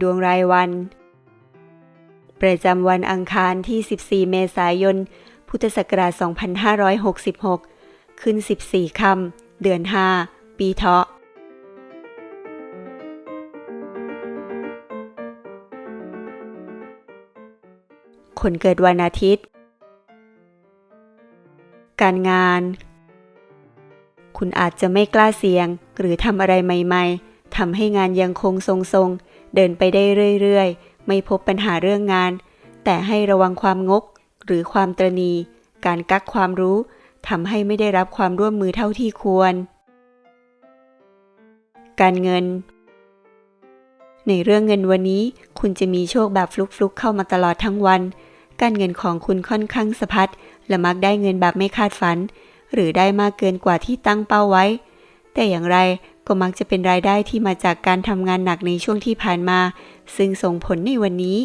ดวงรายวัน ประจำวันอังคารที่ 14 เมษายน พุทธศักราช 2566 ขึ้น 14ค่ำเดือน 5 ปีเถาะคนเกิดวันอาทิตย์ การงาน คุณอาจจะไม่กล้าเสี่ยง หรือทำอะไรใหม่ ๆทำให้งานยังคงทรงๆ เดินไปได้เรื่อยๆ ไม่พบปัญหาเรื่องงาน แต่ให้ระวังความงก หรือความตรณี การกักความรู้ทำให้ไม่ได้รับความร่วมมือเท่าที่ควร การเงิน ในเรื่องเงินวันนี้ คุณจะมีโชคแบบฟลุกๆ เข้ามาตลอดทั้งวัน การเงินของคุณค่อนข้างสะพัดและมักได้เงินแบบไม่คาดฝัน หรือได้มากเกินกว่าที่ตั้งเป้าไว้ แต่อย่างไร ก็มักจะเป็นรายได้ที่มาจากการทำงานหนักในช่วงที่ผ่านมา ซึ่งส่งผลในวันนี้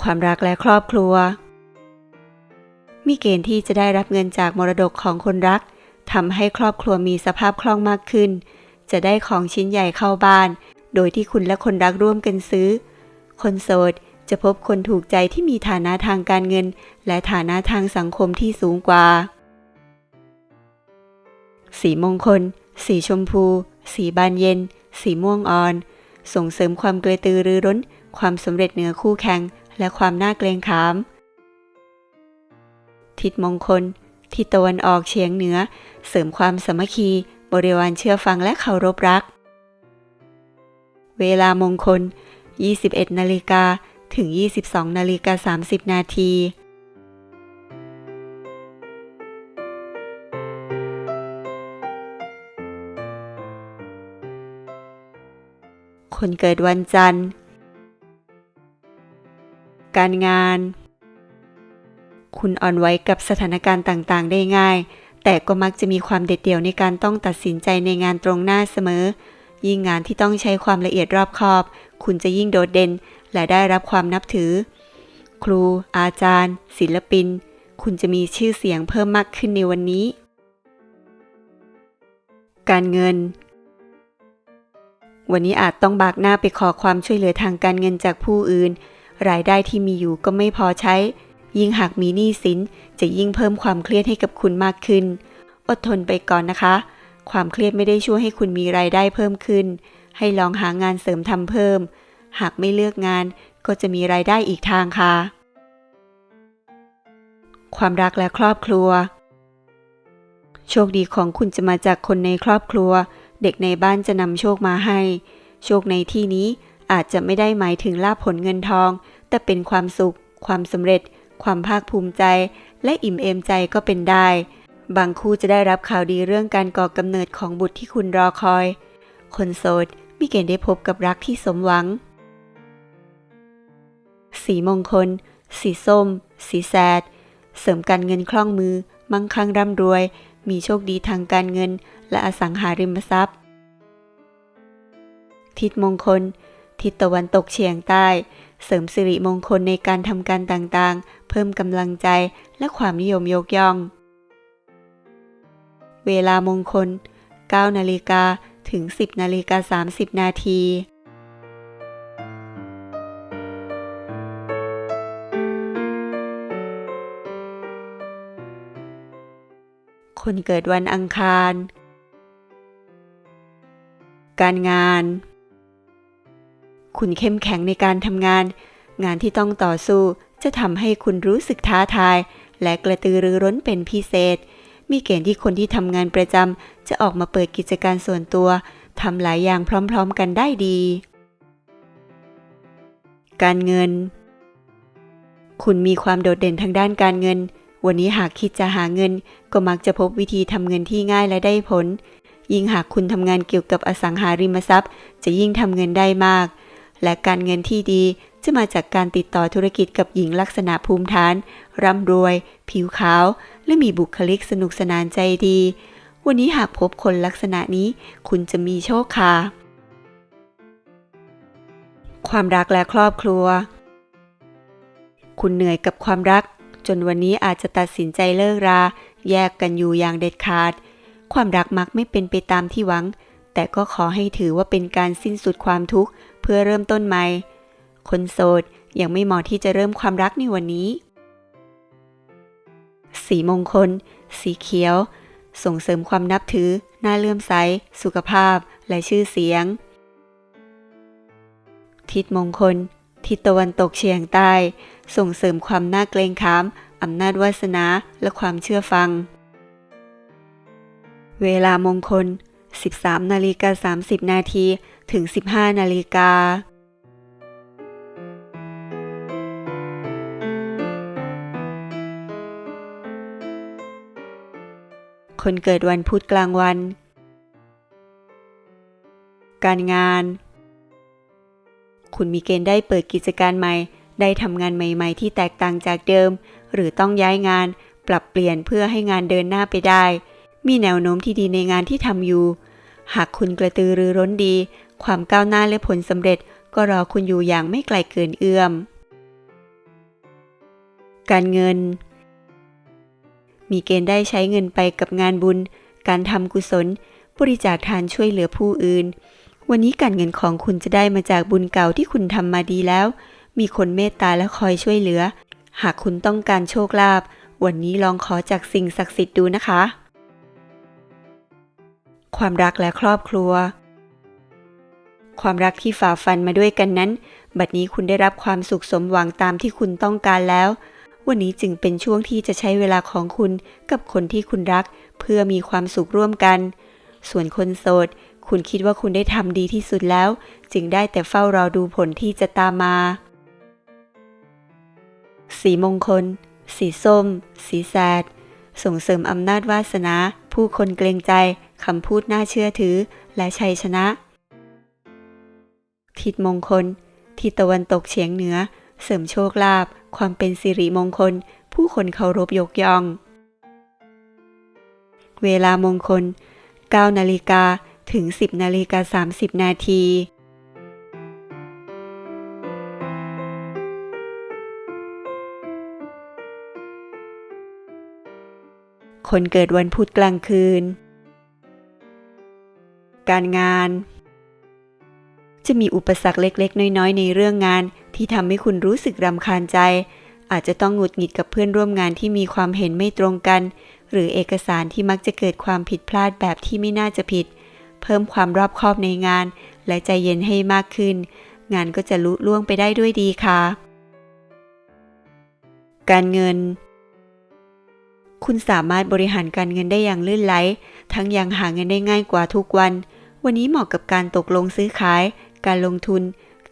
ความรักและครอบครัว มีเกณฑ์ที่จะได้รับเงินจากมรดกของคนรักทำให้ครอบครัวมีสภาพคล่องมากขึ้น จะได้ของชิ้นใหญ่เข้าบ้าน โดยที่คุณและคนรักร่วมกันซื้อ คนโสดจะพบคนถูกใจที่มีฐานะทางการเงิน และฐานะทางสังคมที่สูงกว่า สีมงคล สีชมพู สีบานเย็น สีม่วงอ่อน ส่งเสริมความกระตือรือร้น ความสำเร็จเหนือคู่แข่ง และความน่าเกรงขาม ทิศมงคล ทิศตะวันออกเฉียงเหนือ เสริมความสามัคคี บริวารเชื่อฟังและเคารพรัก เวลามงคล 21 นาฬิกาถึง 22 นาฬิกา 30 นาที คนเกิดวันจันทร์ การงาน คุณอ่อนไหวกับสถานการณ์ต่างๆ ได้ง่าย แต่ก็มักจะมีความเด็ดเดี่ยวในการต้องตัดสินใจในงานตรงหน้าเสมอ ยิ่งงานที่ต้องใช้ความละเอียดรอบคอบ คุณจะยิ่งโดดเด่น และได้รับความนับถือ ครู อาจารย์ ศิลปิน คุณจะมีชื่อเสียงเพิ่มมากขึ้นในวันนี้ การเงิน วันนี้อาจต้องบากหน้าไปขอความช่วยเหลือทางการเงินจากผู้อื่น รายได้ที่มีอยู่ก็ไม่พอใช้ ยิ่งหากมีหนี้สินจะยิ่งเพิ่มความเครียดให้กับคุณมากขึ้น อดทนไปก่อนนะคะ ความเครียดไม่ได้ช่วยให้คุณมีรายได้เพิ่มขึ้น ให้ลองหางานเสริมทำเพิ่ม หากไม่เลือกงานก็จะมีรายได้อีกทางค่ะ ความรักและครอบครัว โชคดีของคุณจะมาจากคนในครอบครัว เด็กในบ้านจะนำโชคมาให้ โชคในที่นี้อาจจะไม่ได้หมายถึงลาภผลเงินทอง แต่เป็นความสุข ความสำเร็จ ความภาคภูมิใจ และอิ่มเอมใจก็เป็นได้ บางคู่จะได้รับข่าวดีเรื่องการก่อกำเนิดของบุตรที่คุณรอคอย คนโสดมีเกณฑ์ได้พบกับรักที่สมหวัง สีมงคล สีส้ม สีแสด เสริมการเงินคล่องมือ มั่งคั่งร่ำรวย มีโชคดีทางการเงิน และอสังหาริมทรัพย์ ทิศมงคล ทิศตะวันตกเฉียงใต้ เสริมสิริมงคลในการทำการต่างๆ เพิ่มกำลังใจและความนิยมยกย่อง เวลามงคล 9 นาฬิกาถึง 10 นาฬิกา 30 นาทีคนเกิดวันอังคาร การงาน คุณเข้มแข็งในการทำงาน งานที่ต้องต่อสู้จะทำให้คุณรู้สึกท้าทาย และกระตือรือร้นเป็นพิเศษ มีเกณฑ์ที่คนที่ทำงานประจำจะออกมาเปิดกิจการส่วนตัวทำหลายอย่างพร้อมๆกันได้ดี การเงิน คุณมีความโดดเด่นทางด้านการเงิน วันนี้หากคิดจะหาเงิน ก็มักจะพบวิธีทำเงินที่ง่ายและได้ผล ยิ่งหากคุณทำงานเกี่ยวกับอสังหาริมทรัพย์ จะยิ่งทำเงินได้มาก และการเงินที่ดีจะมาจากการติดต่อธุรกิจกับหญิงลักษณะภูมิฐาน ร่ำรวย ผิวขาว และมีบุคลิกสนุกสนานใจดี วันนี้หากพบคนลักษณะนี้ คุณจะมีโชคค่ะ ความรักและครอบครัว คุณเหนื่อยกับความรัก จนวันนี้อาจจะตัดสินใจเลิกรา แยกกันอยู่อย่างเด็ดขาด ความรักมักไม่เป็นไปตามที่หวัง แต่ก็ขอให้ถือว่าเป็นการสิ้นสุดความทุกข์เพื่อเริ่มต้นใหม่ คนโสดยังไม่เหมาะที่จะเริ่มความรักในวันนี้ สีมงคล สีเขียว ส่งเสริมความนับถือ น่าเลื่อมใส สุขภาพ และชื่อเสียง ทิศมงคล ทิศตะวันตกเฉียงใต้ ส่งเสริมความน่าเกรงขาม อำนาจวาสนา และความเชื่อฟัง เวลามงคล 13นาฬิกา30 นาทีถึง 15นาฬิกาคนเกิดวันพุธกลางวัน การงาน คุณมีเกณฑ์ได้เปิดกิจการใหม่ ได้ทำงานใหม่ ๆ ที่แตกต่างจากเดิม หรือต้องย้ายงาน ปรับเปลี่ยนเพื่อให้งานเดินหน้าไปได้ มีแนวโน้มที่ดีในงานที่ทำอยู่ หากคุณกระตือรือร้นดี ความก้าวหน้าและผลสำเร็จ ก็รอคุณอยู่อย่างไม่ไกลเกินเอื้อม การเงิน มีเกณฑ์ได้ใช้เงินไปกับงานบุญ การทำกุศล บริจาคทานช่วยเหลือผู้อื่น วันนี้การเงินของคุณจะได้มาจากบุญเก่าที่คุณทำมาดีแล้ว มีคนเมตตาและคอยช่วยเหลือ หากคุณต้องการโชคลาภวันนี้ลองขอจากสิ่งศักดิ์สิทธิ์ดูนะคะ ความรักและครอบครัว ความรักที่ฝ่าฟันมาด้วยกันนั้น บัดนี้คุณได้รับความสุขสมหวังตามที่คุณต้องการแล้ว วันนี้จึงเป็นช่วงที่จะใช้เวลาของคุณกับคนที่คุณรัก เพื่อมีความสุขร่วมกัน ส่วนคนโสด คุณคิดว่าคุณได้ทำดีที่สุดแล้ว จึงได้แต่เฝ้ารอดูผลที่จะตามมา สีมงคล สีส้ม สีแสดส่งเสริมอำนาจวาสนา ผู้คนเกรงใจ คำพูดน่าเชื่อถือและชัยชนะ ทิศมงคล ทิศตะวันตกเฉียงเหนือ เสริมโชคลาภความเป็นสิริมงคล ผู้คนเคารพยกย่อง เวลามงคล 9 นาฬิกาถึง 10 นาฬิกา 30 นาทีคนเกิดวันพุธกลางคืน การงาน จะมีอุปสรรคเล็กๆ น้อยๆ ในเรื่องงานที่ทำให้คุณรู้สึกรำคาญใจ อาจจะต้องหงุดหงิดกับเพื่อนร่วมงานที่มีความเห็นไม่ตรงกัน หรือเอกสารที่มักจะเกิดความผิดพลาดแบบที่ไม่น่าจะผิด เพิ่มความรอบคอบในงาน และใจเย็นให้มากขึ้น งานก็จะลุล่วงไปได้ด้วยดีค่ะ การเงินคุณสามารถบริหารการเงินได้อย่างลื่นไหล ทั้งยังหาเงินได้ง่ายกว่าทุกวัน วันนี้เหมาะกับการตกลงซื้อขาย การลงทุน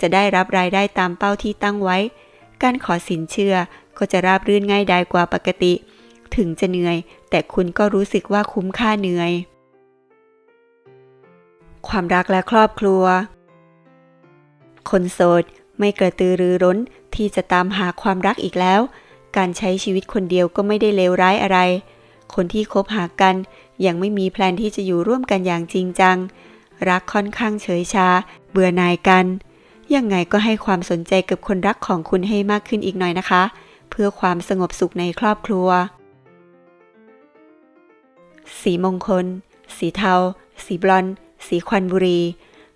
จะได้รับรายได้ตามเป้าที่ตั้งไว้ การขอสินเชื่อก็จะราบรื่นง่ายดายกว่าปกติ ถึงจะเหนื่อย แต่คุณก็รู้สึกว่าคุ้มค่าเหนื่อย ความรักและครอบครัว คนโสดไม่กระตือรือร้นที่จะตามหาความรักอีกแล้ว การใช้ชีวิตคนเดียวก็ไม่ได้เลวร้ายอะไร คนที่คบหากันยังไม่มีแพลนที่จะอยู่ร่วมกันอย่างจริงจัง รักค่อนข้างเฉยชา เบื่อหน่ายกัน ยังไงก็ให้ความสนใจกับคนรักของคุณให้มากขึ้นอีกหน่อยนะคะ เพื่อความสงบสุขในครอบครัว สีมงคล สีเทา สีบลอนสีควันบุรี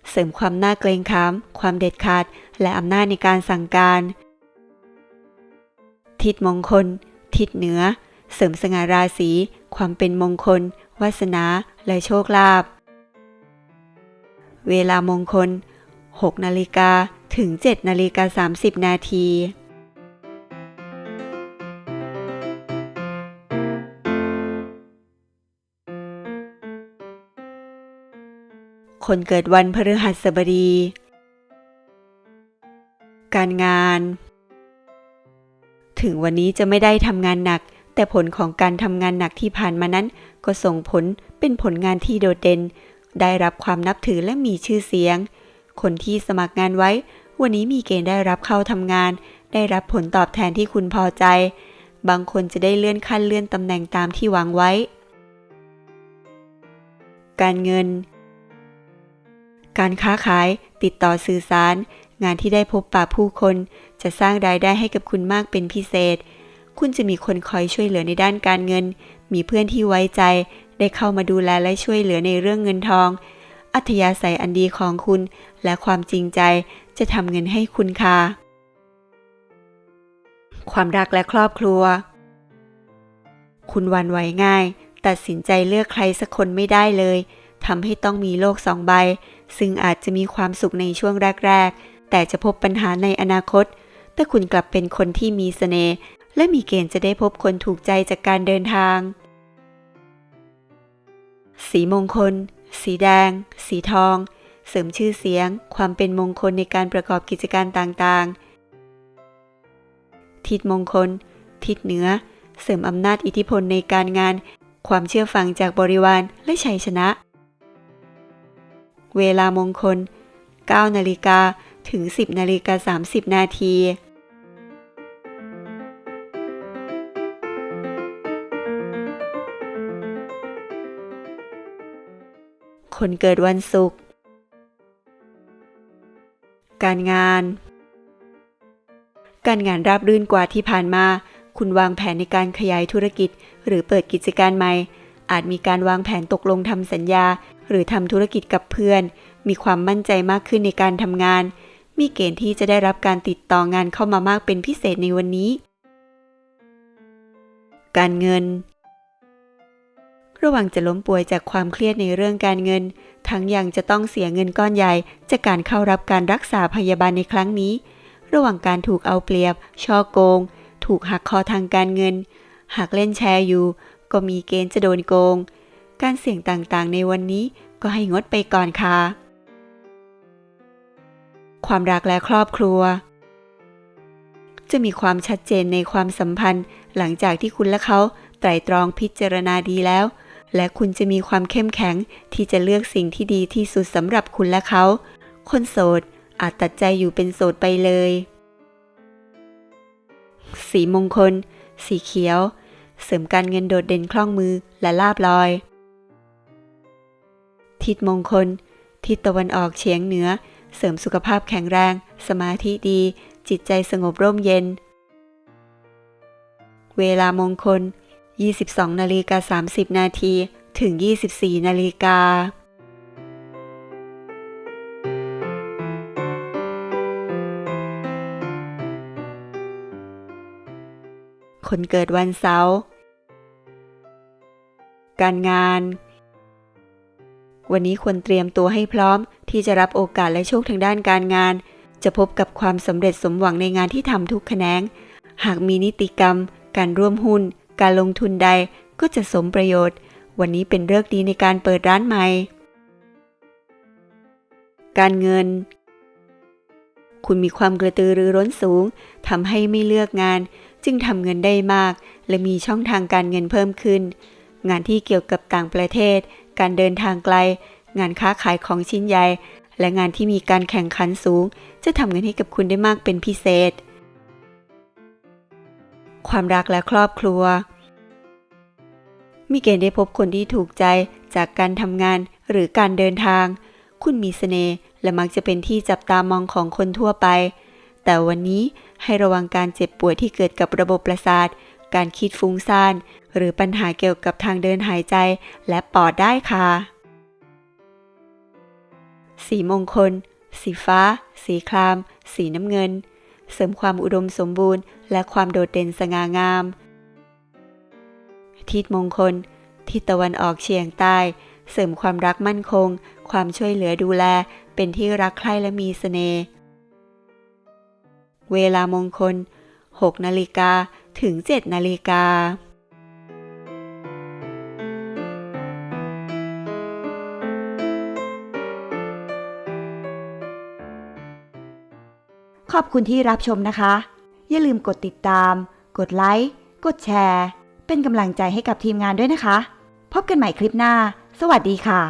เสริมความน่าเกรงขาม ความเด็ดขาด และอำนาจในการสั่งการ ทิศมงคล ทิศเหนือ เสริมสง่าราศี ความเป็นมงคล วาสนา และโชคลาภ เวลามงคล 6 นาฬิกาถึง 7 นาฬิกา 30 นาที คนเกิดวันพฤหัสบดี การงาน ถึงวันนี้จะไม่ได้ทำงานหนัก แต่ผลของการทำงานหนักที่ผ่านมานั้น ก็ส่งผลเป็นผลงานที่โดดเด่น ได้รับความนับถือและมีชื่อเสียง คนที่สมัครงานไว้ วันนี้มีเกณฑ์ได้รับเข้าทำงาน ได้รับผลตอบแทนที่คุณพอใจ บางคนจะได้เลื่อนขั้นเลื่อนตำแหน่งตามที่วังไว้ การเงิน การค้าขาย ติดต่อสื่อสาร งานที่ได้พบปะผู้คน จะสร้างรายได้ให้กับคุณมากเป็นพิเศษ คุณจะมีคนคอยช่วยเหลือในด้านการเงิน มีเพื่อนที่ไว้ใจ ได้เข้ามาดูแลและช่วยเหลือในเรื่องเงินทอง อัธยาศัยอันดีของคุณและความจริงใจจะทำเงินให้คุณค่ะ ความรักและครอบครัว คุณวันไหวง่าย ตัดสินใจเลือกใครสักคนไม่ได้เลยทำให้ต้องมีโลกสองใบ ซึ่งอาจจะมีความสุขในช่วงแรก ๆ แต่จะพบปัญหาในอนาคต แต่คุณกลับเป็นคนที่มีเสน่ห์และมีเกณฑ์จะได้พบคนถูกใจจากการเดินทาง สีมงคล สีแดง สีทอง เสริมชื่อเสียง ความเป็นมงคลในการประกอบกิจการต่างๆ ทิศมงคล ทิศเหนือ เสริมอำนาจอิทธิพลในการงาน ความเชื่อฟังจากบริวารและชัยชนะ เวลามงคล 9 นาฬิกาถึง 10 นาฬิกา 30 นาที คนเกิดวันศุกร์ การงาน การงานราบรื่นกว่าที่ผ่านมา คุณวางแผนในการขยายธุรกิจ หรือเปิดกิจการใหม่ อาจมีการวางแผนตกลงทำสัญญา หรือทำธุรกิจกับเพื่อน มีความมั่นใจมากขึ้นในการทำงาน มีเกณฑ์ที่จะได้รับการติดต่องานเข้ามามากเป็นพิเศษในวันนี้ การเงิน ระวังจะล้มป่วยจากความเครียดในเรื่องการเงิน ทั้งยังจะต้องเสียเงินก้อนใหญ่ จากการเข้ารับการรักษาพยาบาลในครั้งนี้ ระหว่างการถูกเอาเปรียบ ช่อโกง ถูกหักคอทางการเงิน หากเล่นแชร์อยู่ ก็มีเกณฑ์จะโดนโกง การเสี่ยงต่างๆ ในวันนี้ก็ให้งดไปก่อนค่ะ ความรักและครอบครัว จะมีความชัดเจนในความสัมพันธ์ หลังจากที่คุณและเขาไตรตรองพิจารณาดีแล้ว และคุณจะมีความเข้มแข็งที่จะเลือกสิ่งที่ดีที่สุดสำหรับคุณและเขา คนโสดอาจตัดใจอยู่เป็นโสดไปเลย สีมงคล สีเขียว เสริมการเงินโดดเด่นคล่องมือและลาบลอย ทิศมงคล ทิศตะวันออกเฉียงเหนือ เสริมสุขภาพแข็งแรง สมาธิดี จิตใจสงบร่มเย็น เวลามงคล 22นาฬิกา30 นาที ถึง 24นาฬิกาคนเกิดวันเสาร์ การงาน วันนี้ควรเตรียมตัวให้พร้อมที่จะรับโอกาสและโชคทางด้านการงาน จะพบกับความสำเร็จสมหวังในงานที่ทำทุกแขนง หากมีนิติกรรม การร่วมหุ้น การลงทุนใดก็จะสมประโยชน์ วันนี้เป็นเลือกดีในการเปิดร้านใหม่ การเงิน คุณมีความกระตือรือร้นสูงทำให้ไม่เลือกงาน จึงทำเงินได้มาก และมีช่องทางการเงินเพิ่มขึ้น งานที่เกี่ยวกับต่างประเทศ การเดินทางไกล งานค้าขายของชิ้นใหญ่ และงานที่มีการแข่งขันสูง จะทำเงินให้กับคุณได้มากเป็นพิเศษความรักและครอบครัว มีเกณฑ์ได้พบคนที่ถูกใจจากการทำงานหรือการเดินทาง คุณมีเสน่ห์และมักจะเป็นที่จับตามองของคนทั่วไป แต่วันนี้ให้ระวังการเจ็บป่วยที่เกิดกับระบบประสาท การคิดฟุ้งซ่าน หรือปัญหาเกี่ยวกับทางเดินหายใจ และปอดได้ค่ะ สีมงคล สีฟ้า สีคราม สีน้ำเงิน เสริมความอุดมสมบูรณ์ และความโดดเด่นสง่างาม ทิศมงคล ทิศตะวันออกเฉียงใต้ เสริมความรักมั่นคง ความช่วยเหลือดูแล เป็นที่รักใคร่และมีเสน่ห์ เวลามงคล 6 นาฬิกาถึง 7 นาฬิกาขอบคุณที่รับชมนะคะ อย่าลืมกดติดตาม กดไลค์ กดแชร์ เป็นกำลังใจให้กับทีมงานด้วยนะคะ พบกันใหม่คลิปหน้า สวัสดีค่ะ